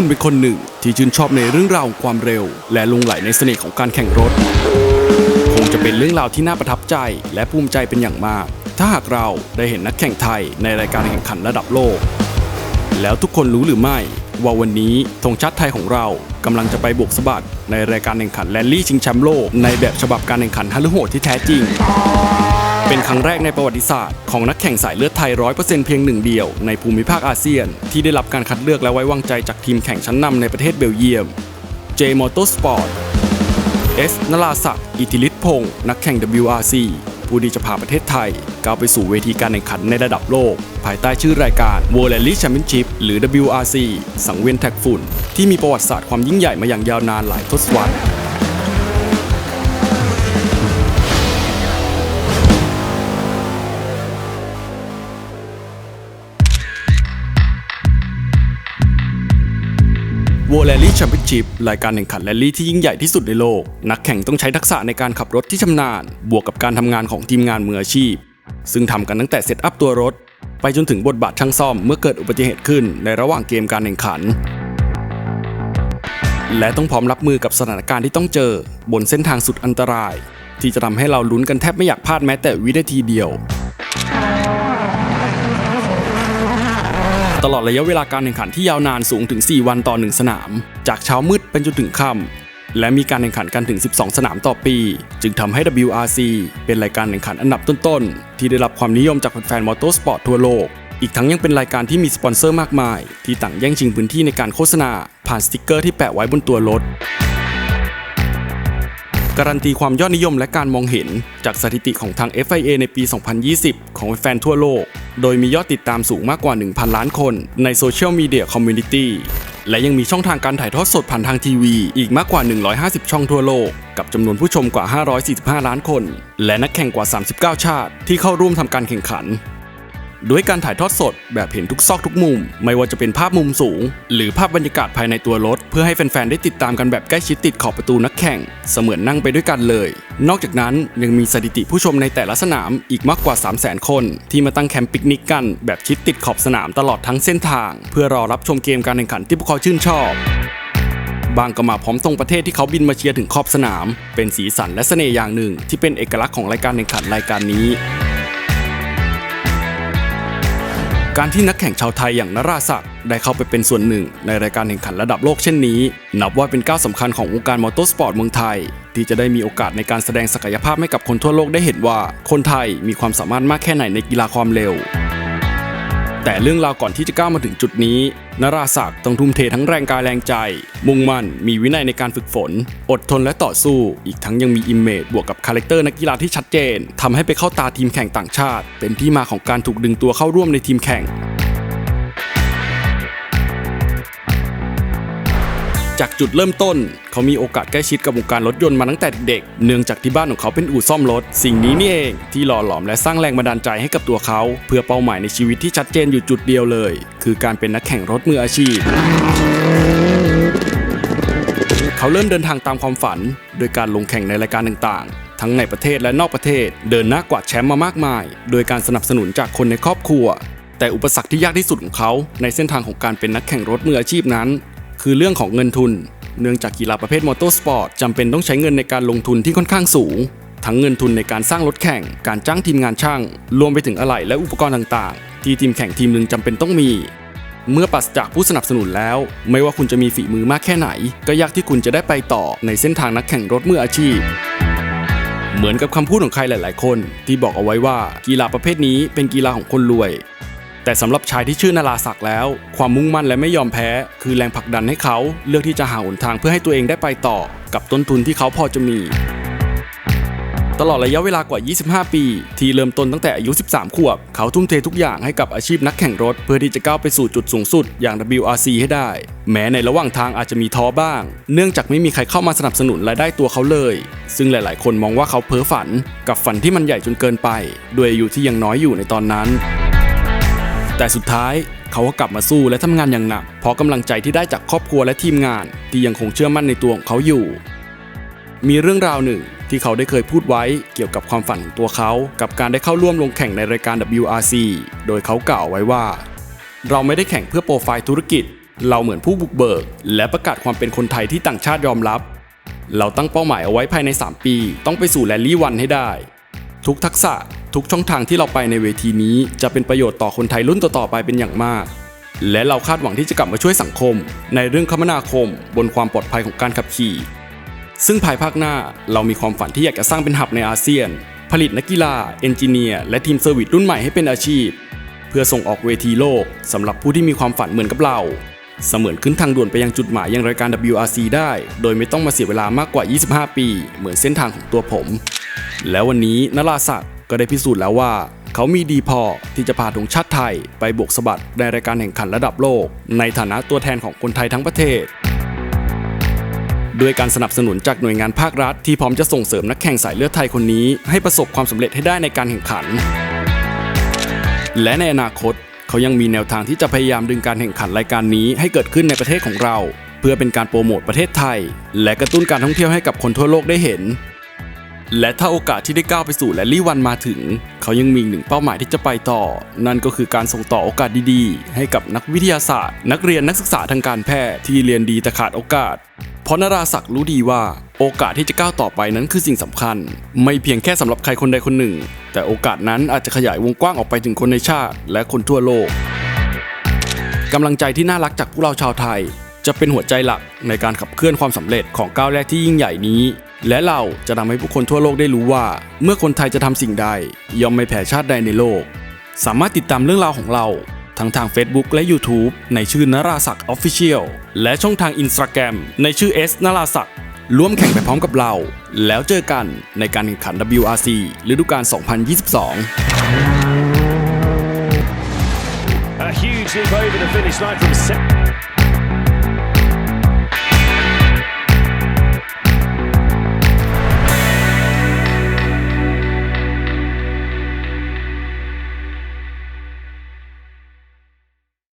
คุณเป็นคนหนึ่งที่ชื่นชอบในเรื่องราวของความเร็ว และลงไหลในเสน่ห์ของการแข่งรถ คงจะเป็นเรื่องราวที่น่าประทับใจและภูมิใจเป็นอย่างมาก ถ้าหากเราได้เห็นนักแข่งไทยในรายการแข่งขันระดับโลก แล้วทุกคนรู้หรือไม่ ว่าวันนี้ธงชาติไทยของเรากำลังจะไปบวกสะบัดในรายการแข่งขันแรลลี่ชิงแชมป์โลกในแบบฉบับการแข่งขันฮัลโหดที่แท้จริง เป็นครั้งแรกในประวัติศาสตร์ของนักแข่งสายเลือดไทย 100%เพียงหนึ่งเดียวในภูมิภาคอาเซียน ที่ได้รับการคัดเลือกและไว้วางใจจากทีมแข่งชั้นนำในประเทศเบลเยียม J Motorsport S นราศักดิ์อิทธิฤทธิพงศ์นักแข่ง WRC ผู้ที่จะพาประเทศไทย ก้าวไปสู่เวทีการแข่งขันในระดับโลก ภายใต้ชื่อรายการ World Rally Championship หรือ WRC สังเวียนแท็กฝุ่น ที่มีประวัติศาสตร์ความยิ่งใหญ่มาอย่างยาวนานหลายทศวรรษ w o r l Rally Championship รายการแข่งขันแรลลี่ที่ยิ่งใหญ่ที่สุดในโลก นักแข่งต้องใช้ทักษะในการขับรถที่ชำนาญ บวกกับการทำงานของทีมงานมืออาชีพ ซึ่งทำกันตั้งแต่เซตอัพตัวรถ ไปจนถึงบทบาทช่างซ่อมเมื่อเกิดอุบัติเหตุขึ้นในระหว่างเกมการแข่งขัน และต้องพร้อมรับมือกับสถานการณ์ที่ต้องเจอ บนเส้นทางสุดอันตราย ที่จะทำให้เราลุ้นกันแทบไม่อยากพลาดแม้แต่วินาทีเดียว ตลอดระยะเวลาการแข่งขันที่ยาวนานสูงถึง 4 วันต่อ 1 สนาม จากเช้ามืดเป็นจนถึงค่ำและมีการแข่งขันกันถึง 12 สนามต่อปี จึงทำให้ WRC เป็นรายการแข่งขันอันดับต้นๆ ที่ได้รับความนิยมจากแฟนๆมอเตอร์สปอร์ตทั่วโลก อีกทั้งยังเป็นรายการที่มีสปอนเซอร์มากมาย ที่ต่างแย่งชิงพื้นที่ในการโฆษณา ผ่านสติกเกอร์ที่แปะไว้บนตัวรถ การันตีความยอดนิยมและการมองเห็น จากสถิติของทาง FIA ในปี 2020 ของแฟนทั่วโลก โดยมียอดติดตามสูงมากกว่า 1,000 ล้านคนในโซเชียลมีเดียคอมมูนิตี้และยังมีช่องทางการถ่ายทอดสดผ่านทางทีวี อีกมากกว่า 150 ช่องทั่วโลก กับจำนวนผู้ชมกว่า 545 ล้านคน และนักแข่งกว่า 39 ชาติ ที่เข้าร่วมทำการแข่งขัน ด้วยการถ่ายทอดสดแบบเห็นทุกซอกทุกมุม ไม่ว่าจะเป็นภาพมุมสูง หรือภาพบรรยากาศภายในตัวรถ เพื่อให้แฟนๆ ได้ติดตามกันแบบใกล้ชิดติดขอบประตูนักแข่ง เสมือนนั่งไปด้วยกันเลย นอกจากนั้นยังมีสถิติผู้ชมในแต่ละสนามอีกมากกว่า 3 0 0 0 0 0 คน ที่มาตั้งแคมป์ปิกนิกกัน แบบชิดติดขอบสนามตลอดทั้งเส้นทาง เพื่อรอรับชมเกมการแข่งขันที่พวกเขาชื่นชอบบางก็มาพร้อมทรงประเทศที่เขาบินมาเชียร์ถึงขอบสนาม เป็นสีสันและเสน่ห์อย่างหนึ่ง ที่เป็นเอกลักษณ์ของรายการแข่งขันรายการนี้ การที่นักแข่งชาวไทยอย่างนราศักดิ์ได้เข้าไปเป็นส่วนหนึ่ง ในรายการแข่งขันระดับโลกเช่นนี้ นับว่าเป็นก้าวสำคัญของวงการมอเตอร์สปอร์ตเมืองไทย ที่จะได้มีโอกาสในการแสดงศักยภาพให้กับคนทั่วโลกได้เห็นว่า คนไทยมีความสามารถมากแค่ไหนในกีฬาความเร็ว แต่เรื่องราวก่อนที่จะก้าวมาถึงจุดนี้นราศักดิ์ต้องทุ่มเททั้งแรงกายแรงใจ มุ่งมั่น มีวินัยในการฝึกฝน อดทนและต่อสู้ อีกทั้งยังมีอิมเมจบวกกับคาแรคเตอร์นักกีฬาที่ชัดเจนทำให้ไปเข้าตาทีมแข่งต่างชาติ เป็นที่มาของการถูกดึงตัวเข้าร่วมในทีมแข่ง จากจุดเริ่มต้น เขามีโอกาสใกล้ชิดกับวงการรถยนต์มาตั้งแต่เด็ก เนื่องจากที่บ้านของเขาเป็นอู่ซ่อมรถ สิ่งนี้นี่เองที่หล่อหลอมและสร้างแรงบันดาลใจให้กับตัวเขา เพื่อเป้าหมายในชีวิตที่ชัดเจนอยู่จุดเดียวเลย คือการเป็นนักแข่งรถมืออาชีพเขาเริ่มเดินทางตามความฝัน โดยการลงแข่งในรายการต่างๆ ทั้งในประเทศและนอกประเทศ เดินหน้ากวาดแชมป์มามากมาย โดยการสนับสนุนจากคนในครอบครัว แต่อุปสรรคที่ยากที่สุดของเขา ในเส้นทางของการเป็นนักแข่งรถมืออาชีพนั้น คือเรื่องของเงินทุน เนื่องจากกีฬาประเภทมอเตอร์สปอร์ตจำเป็นต้องใช้เงินในการลงทุนที่ค่อนข้างสูง ทั้งเงินทุนในการสร้างรถแข่ง การจ้างทีมงานช่าง รวมไปถึงอะไหล่และอุปกรณ์ต่างๆ ที่ทีมแข่งทีมหนึ่งจำเป็นต้องมี เมื่อปราศจากผู้สนับสนุนแล้ว ไม่ว่าคุณจะมีฝีมือมากแค่ไหน ก็ยากที่คุณจะได้ไปต่อในเส้นทางนักแข่งรถมืออาชีพเหมือนกับคำพูดของใครหลาย ๆ คน ที่บอกเอาไว้ว่ากีฬาประเภทนี้เป็นกีฬาของคนรวย แต่สำหรับชายที่ชื่อนาราศักดิ์แล้ว ความมุ่งมั่นและไม่ยอมแพ้ คือแรงผลักดันให้เขาเลือกที่จะหาหนทางเพื่อให้ตัวเองได้ไปต่อ กับต้นทุนที่เขาพอจะมี ตลอดระยะเวลากว่า 25 ปี ที่เริ่มต้นตั้งแต่อายุ 13 ขวบ เขาทุ่มเททุกอย่างให้กับอาชีพนักแข่งรถ เพื่อที่จะก้าวไปสู่จุดสูงสุดอย่าง WRC ให้ได้ แม้ในระหว่างทางอาจจะมีท้อบ้าง เนื่องจากไม่มีใครเข้ามาสนับสนุนรายได้ตัวเขาเลย ซึ่งหลาย ๆ คนมองว่าเขาเพ้อฝัน กับฝันที่มันใหญ่จนเกินไป ด้วยอายุที่ยังน้อยอยู่ในตอนนั้น แต่สุดท้ายเขาก็กลับมาสู้และทำงานอย่างหนัก เพราะกำลังใจที่ได้จากครอบครัวและทีมงาน ที่ยังคงเชื่อมั่นในตัวของเขาอยู่ มีเรื่องราวหนึ่งที่เขาได้เคยพูดไว้เกี่ยวกับความฝันของตัวเขา กับการได้เข้าร่วมลงแข่งในรายการ WRC โดยเขากล่าวไว้ว่า เราไม่ได้แข่งเพื่อโปรไฟล์ธุรกิจ เราเหมือนผู้บุกเบิก และประกาศความเป็นคนไทยที่ต่างชาติยอมรับ เราตั้งเป้าหมายเอาไว้ภายใน 3 ปี ต้องไปสู่แรลลี่วันให้ได้ ทุกทักษะ ทุกช่องทางที่เราไปในเวทีนี้ จะเป็นประโยชน์ต่อคนไทยรุ่นต่อๆไปเป็นอย่างมาก และเราคาดหวังที่จะกลับมาช่วยสังคม ในเรื่องคมนาคม บนความปลอดภัยของการขับขี่ ซึ่งภายภาคหน้าเรามีความฝันที่อยากจะสร้างเป็นหับในอาเซียน ผลิตนักกีฬาเอนจิเนียร์และทีมเซอร์วิสรุ่นใหม่ให้เป็นอาชีพ เพื่อส่งออกเวทีโลกสำหรับผู้ที่มีความฝันเหมือนกับเราเสมือนขึ้นทางด่วนไปยังจุดหมายยังรายการ WRC ได้ โดยไม่ต้องมาเสียเวลามากกว่า 25 ปี เหมือนเส้นทางของตัวผม แล้ววันนี้นราศักดิ์ ก็ได้พิสูจน์แล้วว่า เขามีดีพอที่จะพาธงชาติไทยไปโบกสะบัดในรายการแข่งขันระดับโลก ในฐานะตัวแทนของคนไทยทั้งประเทศด้วยการสนับสนุนจากหน่วยงานภาครัฐที่พร้อมจะส่งเสริมนักแข่งสายเลือดไทยคนนี้ ให้ประสบความสำเร็จให้ได้ในการแข่งขัน และในอนาคต เขายังมีแนวทางที่จะพยายามดึงการแข่งขันรายการนี้ให้เกิดขึ้นในประเทศของเรา เพื่อเป็นการโปรโมทประเทศไทย และกระตุ้นการท่องเที่ยวให้กับคนทั่วโลกได้เห็น และถ้าโอกาสที่ได้ก้าวไปสู่แลลี่วันมาถึง เขายังมีหนึ่งเป้าหมายที่จะไปต่อ นั่นก็คือการส่งต่อโอกาสดีๆ ให้กับนักวิทยาศาสตร์ นักเรียนนักศึกษาทางการแพทย์ที่เรียนดีแต่ขาดโอกาส เพราะนราศักดิ์รู้ดีว่า โอกาสที่จะก้าวต่อไปนั้นคือสิ่งสำคัญ ไม่เพียงแค่สำหรับใครคนใดคนหนึ่ง แต่โอกาสนั้นอาจจะขยายวงกว้างออกไปถึงคนในชาติ และคนทั่วโลกกำลังใจที่น่ารักจากพวกเราชาวไทย จะเป็นหัวใจหลักในการขับเคลื่อนความสำเร็จของก้าวแรกที่ยิ่งใหญ่นี้ และเราจะทำให้ผู้คนทั่วโลกได้รู้ว่า เมื่อคนไทยจะทำสิ่งใด ย่อมไม่แพ้ชาติใดในโลก สามารถติดตามเรื่องราวของเราทั้งทาง Facebook และ YouTube ในชื่อนราศักดิ์ Official และช่องทาง Instagram ในชื่อ S นราศักดิ์ร่วมแข่งไปพร้อมกับเรา แล้วเจอกันในการแข่งขัน WRC ฤดูกาล 2022